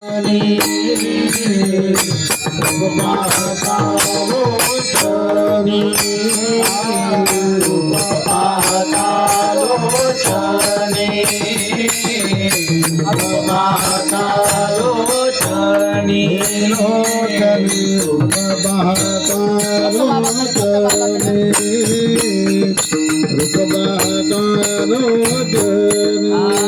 Bhagavane Rupa Bhagavane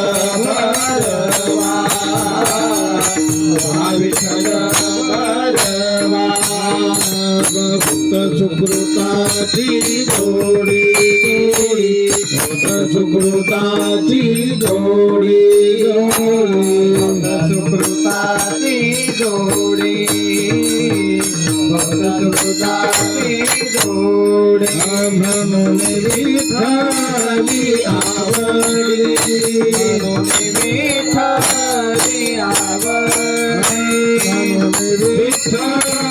শুক্রতা দৌড়ি দৌড়ি শুক্রতা দৌড়ি শুক্রতা দৌড়ি শুক্রতা দৌড়ে ভ্রমণ বিঠালি आवड़ी बिठाली आवड़ी बिठाली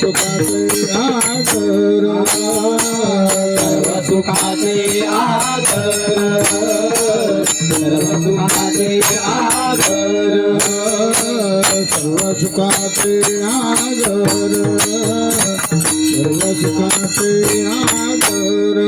सुखाचे आदर सर्व सुखाचे आदर सर्व सुखाचे आदर सर्व सुखाचे आदर सर्व सुखाचे आदर